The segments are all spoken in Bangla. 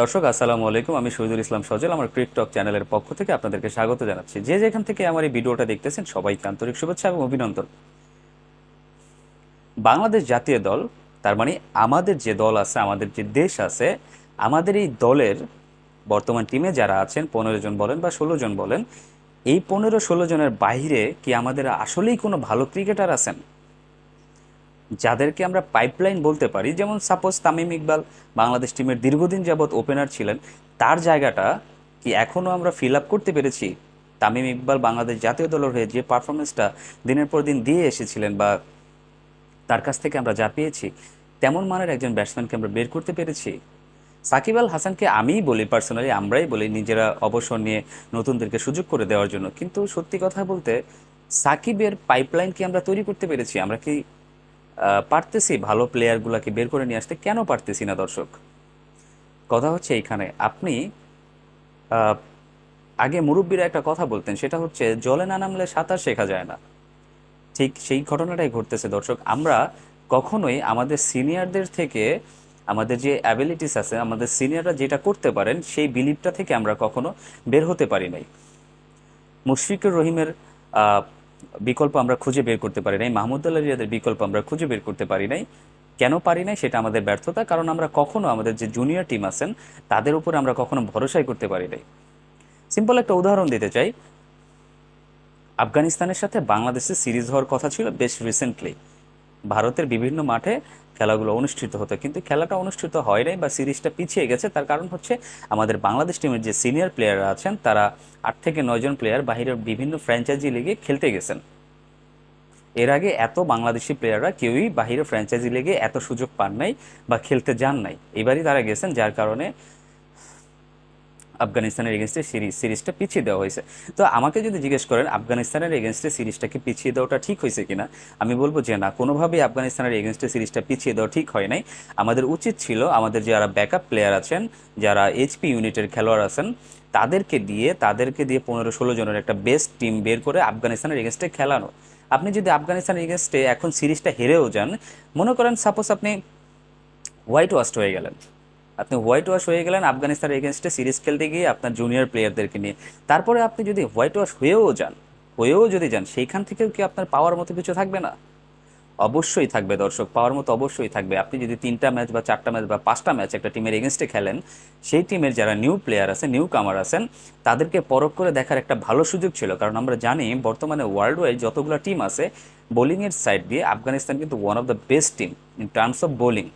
দর্শক, আসসালামু আলাইকুম। আমি শহীদুল ইসলাম সজল, আমার ক্রিকটক চ্যানেলের পক্ষ থেকে আপনাদেরকে স্বাগত জানাচ্ছি। যে যেখান থেকে আমার এই ভিডিওটা দেখতেছেন, সবাইকে আন্তরিক শুভেচ্ছা এবং অভিনন্দন। বাংলাদেশ জাতীয় দল, তার মানে আমাদের যে দল আছে, আমাদের যে দেশ আছে, আমাদের এই দলের বর্তমান টিমে যারা আছেন, পনেরো জন বলেন বা ষোলো জন বলেন, এই পনেরো ষোলো জনের বাইরে কি আমাদের আসলেই কোনো ভালো ক্রিকেটার আছেন? যাদেরকে আমরা পাইপলাইন বলতে পারি, যেমন সাপোজ তামিম ইকবাল, বাংলাদেশ টিমের দীর্ঘদিন যাবৎ ওপেনার ছিলেন, তার জায়গাটা কি এখনও আমরা ফিল আপ করতে পেরেছি? তামিম ইকবাল বাংলাদেশ জাতীয় দলের হয়ে যে পারফরমেন্সটা দিনের পর দিন দিয়ে এসেছিলেন বা তার কাছ থেকে আমরা যা পেয়েছি, তেমন মানের একজন ব্যাটসম্যানকে আমরা বের করতে পেরেছি। সাকিব আল হাসানকে আমিই বলি পার্সোনালি আমরাই বলি নিজেরা অবসর নিয়ে নতুনদেরকে সুযোগ করে দেওয়ার জন্য। কিন্তু সত্যি কথা বলতে, সাকিবের পাইপলাইন কি আমরা তৈরি করতে পেরেছি? আমরা কি পারতেছি ভালো প্লেয়ারগুলোকে বের করে নিয়ে আসতে। কেন পারতেছি না, দর্শক? কথা হচ্ছে এইখানে, আপনি আগে মুরব্বীরা একটা কথা বলতেন, সেটা হচ্ছে, জলে না নামলে সাঁতার শেখা যায় না। ঠিক সেই ঘটনাটাই ঘটতেছে, দর্শক। আমরা কখনোই আমাদের সিনিয়রদের থেকে, আমাদের যে অ্যাবিলিটিস আছে, আমাদের সিনিয়ররা যেটা করতে পারেন, সেই বিলিভটা থেকে আমরা কখনো বের হতে পারি নাই। মুশফিকুর রহিমের বিকল্প আমরা খুঁজে বের করতে পারি নাই। মাহমুদুল্লাহ রিয়াদের বিকল্প আমরা খুঁজে বের করতে পারি নাই। কেন পারি নাই সেটা আমাদের ব্যর্থতা, কারণ আমরা কখনো আমাদের যে জুনিয়র টিম আছেন, তাদের উপর আমরা কখনো ভরসাই করতে পারি নাই। সিম্পল একটা উদাহরণ দিতে চাই। আফগানিস্তানের সাথে বাংলাদেশের সিরিজ হওয়ার কথা ছিল বেশ রিসেন্টলি ভারতের বিভিন্ন মাঠে খেলাগুলো অনুষ্ঠিত হতো। কিন্তু খেলাটা অনুষ্ঠিত হয় নাই বা সিরিজটা পিছিয়ে গেছে। তার কারণ হচ্ছে আমাদের বাংলাদেশ টিমের যে সিনিয়র প্লেয়াররা আছেন, তারা আট থেকে নয়জন প্লেয়ার বাহিরের বিভিন্ন ফ্র্যাঞ্চাইজি লিগে খেলতে গেছেন। এর আগে এত বাংলাদেশি প্লেয়াররা কেউই বাহিরের ফ্র্যাঞ্চাইজি লিগে এত সুযোগ পান নাই বা খেলতে যান নাই। এবারই তারা গেছেন, যার কারণে আফগানিস্তানের এগেনস্টে সিরিজ সিরিজটা পিছিয়ে দেওয়া হয়েছে। তো আমাকে যদি জিজ্ঞেস করেন, আফগানিস্তানের এগেনস্টে সিরিজটাকে পিছিয়ে দেওয়াটা ঠিক হয়েছে কিনা? আমি বলব যে না, কোনোভাবেই আফগানিস্তানের এগেনস্টে সিরিজটা পিছিয়ে দেওয়া ঠিক হয় নাই। আমাদের উচিত ছিল, আমাদের যারা ব্যাকআপ প্লেয়ার আছেন, যারা এইচপি ইউনিটের খেলোয়াড় আছেন, তাদেরকে দিয়ে তাদেরকে দিয়ে পনেরো ষোলো জনের একটা বেস্ট টিম বের করে আফগানিস্তানের এগেনস্টে খেলানো। আপনি যদি আফগানিস্তানের এগেনস্টে এখন সিরিজটা হেরেও যান, মনে করেন সাপোজ আপনি হোয়াইট ওয়াস্ট হয়ে গেলেন। আপনি হোয়াইট ওয়াশ হয়ে গেলেন আফগানিস্তানের এগেনস্টে সিরিজ খেলতে গিয়ে আপনার জুনিয়র প্লেয়ারদেরকে নিয়ে। তারপরে আপনি যদি হোয়াইট ওয়াশ হয়েও যান, হয়েও যদি যান, সেইখান থেকেও কি আপনার পাওয়ার মতো কিছু থাকবে না? অবশ্যই থাকবে দর্শক পাওয়ার মতো অবশ্যই থাকবে। আপনি যদি তিনটা ম্যাচ বা চারটা ম্যাচ বা পাঁচটা ম্যাচ একটা টিমের এগেনস্টে খেলেন, সেই টিমের যারা নিউ প্লেয়ার আছে নিউ কামার আছেন, তাদেরকে পরখ করে দেখার একটা ভালো সুযোগ ছিল। কারণ আমরা জানি বর্তমানে ওয়ার্ল্ড ওয়াইড যতগুলো টিম আছে বোলিংয়ের সাইড দিয়ে আফগানিস্তান কিন্তু one of the best team in terms of bowling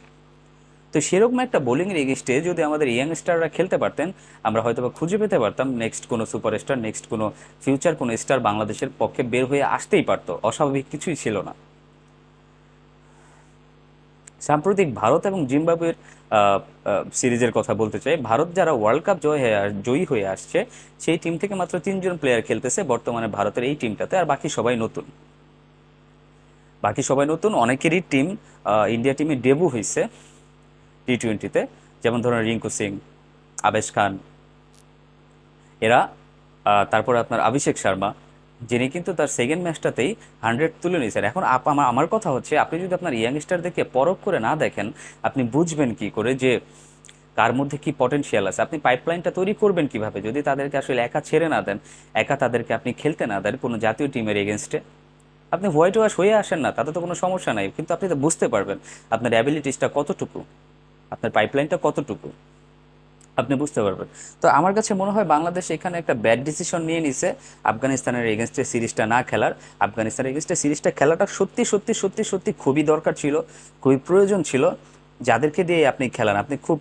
তো সেরকম একটা বোলিংয়ের এগেস্টে যদি আমাদের ইয়াংস্টাররা খেলতে পারতেন, আমরা হয়তো বা খুঁজে পেতে পারতাম নেক্সট কোনো সুপারস্টার নেক্সট কোনো ফিউচার কোনো স্টার বাংলাদেশের পক্ষে বের হয়ে আসতেই পারতো। অস্বাভাবিক কিছুই ছিল না। সাম্প্রতিক ভারত এবং জিম্বাবুয়ের সিরিজের কথা বলতে চাই। ভারত যারা ওয়ার্ল্ড কাপ জয় হয়ে জয়ী হয়ে আসছে, সেই টিম থেকে মাত্র তিনজন প্লেয়ার খেলতেছে বর্তমানে ভারতের এই টিমটাতে আর বাকি সবাই নতুন। বাকি সবাই নতুন, অনেকেরই টিম ইন্ডিয়া টিমে ডেবু হয়েছে টি টোয়েন্টিতে যেমন ধরুন রিঙ্কু সিং, আবেশ খান, এরা তারপরে আপনার অভিষেক শর্মা, যিনি কিন্তু তার সেকেন্ড ম্যাচটাতেই হান্ড্রেড তুলে নিয়েছেন। এখন আমার কথা হচ্ছে, আপনি যদি আপনার ইয়াংস্টারদেরকে পরখ করে না দেখেন, আপনি বুঝবেন কি করে যে কার মধ্যে কি পটেনশিয়াল আছে। আপনি পাইপলাইনটা তৈরি করবেন কীভাবে? যদি তাদেরকে আসলে একা ছেড়ে না দেন, একা তাদেরকে আপনি খেলতে না দেন কোনো জাতীয় টিমের এগেনস্টে আপনি হোয়াইট ওয়াশ হয়ে আসেন না, তাতে তো কোনো সমস্যা নাই। কিন্তু আপনি তো বুঝতে পারবেন, আপনার অ্যাবিলিটিসটা কতটুকু। আপনার পাইপলাইনটা কতটুকু? আপনি বুঝতে পারবেন। তো আমার কাছে মনে হয় বাংলাদেশ এখানে একটা ব্যাড ডিসিশন নিয়ে নিছে, আফগানিস্তানের এগেনস্টে সিরিজটা না খেলার। আফগানিস্তানের এগেনস্টে সিরিজটা খেলাটা সত্যি সত্যি সত্যি সত্যি খুবই দরকার ছিল, খুবই প্রয়োজন ছিল। যাদেরকে দিয়ে আপনি খেলান, আপনি খুব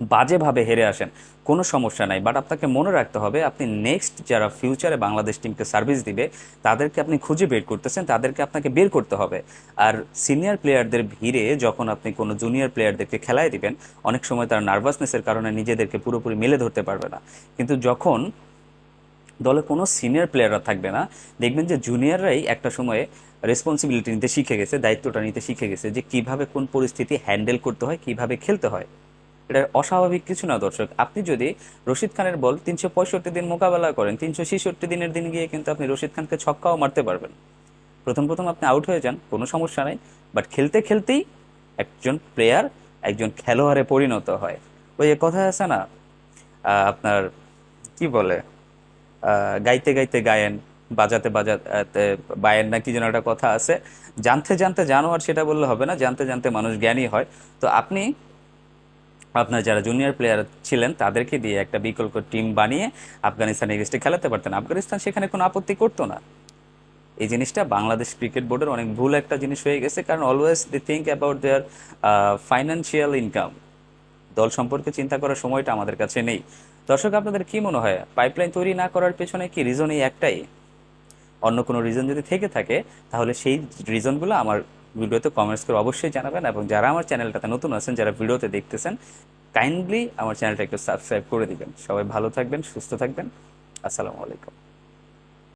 বাজেভাবে হেরে আসেন, কোনো সমস্যা নাই। বাট আপনাকে মনে রাখতে হবে, আপনি নেক্সট যারা ফিউচারে বাংলাদেশ টিমকে সার্ভিস দিবে, তাদেরকে আপনি খুঁজে বের করতেছেন, তাদেরকে আপনাকে বের করতে হবে। আর সিনিয়র প্লেয়ারদের ভিড়ে যখন আপনি কোনো জুনিয়র প্লেয়ারদেরকে খেলায় দিবেন, অনেক সময় তার নার্ভাসনেসের কারণে নিজেদেরকে পুরোপুরি মেলে ধরতে পারবে না। কিন্তু যখন দলে কোনো সিনিয়র প্লেয়াররা থাকবে না, দেখবেন যে জুনিয়ররাই একটা সময়ে রেসপন্সিবিলিটি নিতে শিখে গেছে, দায়িত্বটা নিতে শিখে গেছে যে কীভাবে কোন পরিস্থিতি হ্যান্ডেল করতে হয়, কীভাবে খেলতে হয়। এটা অস্বাভাবিক কিছু না, দর্শক। আপনি যদি রশিদ খানের বল তিনশো পঁয়ষট্টি দিন মোকাবেলা করেন, তিনশো ছেষট্টি দিনের দিন গিয়ে কিন্তু আপনি রশিদ খানকে ছক্কাও মারতে পারবেন। প্রথম প্রথম আপনি আউট হয়ে যান, কোনো সমস্যা নেই। বাট খেলতে খেলতেই একজন প্লেয়ার একজন খেলোয়াড়ে পরিণত হয়। ওই যে কথা আছে না আপনার কি বলে গাইতে গাইতে গায়েন, বাজাতে বাজাতে বায়েন না কি যেন একটা কথা আছে। জানতে জানতে জানো আর সেটা বললে হবে না, জানতে জানতে মানুষ জ্ঞানী হয়। তো আপনি আপনার যারা জুনিয়র প্লেয়ার ছিলেন, তাদেরকে দিয়ে একটা বিকল্প টিম বানিয়ে আফগানিস্তান এগেস্টে খেলাতে পারতেন। আফগানিস্তান সেখানে কোনো আপত্তি করতো না। এই জিনিসটা বাংলাদেশ ক্রিকেট বোর্ডের অনেক ভুল একটা জিনিস হয়ে গেছে, কারণ always they think about their financial income দল সম্পর্কে চিন্তা করার সময়টা আমাদের কাছে নেই। দর্শক, আপনাদের কি মনে হয়? পাইপলাইন তৈরি না করার পেছনে কি রিজন এই একটাই? অন্য কোনো রিজন যদি থেকে থাকে, তাহলে সেই রিজনগুলো আমার ভিডিওতে কমেন্টস করে অবশ্যই জানাবেন এবং যারা আমার চ্যানেলটাতে নতুন আছেন, যারা ভিডিওতে দেখতেছেন কাইন্ডলি আমার চ্যানেলটা একটু সাবস্ক্রাইব করে দিবেন। সবাই ভালো থাকবেন, সুস্থ থাকবেন। আসসালামু আলাইকুম।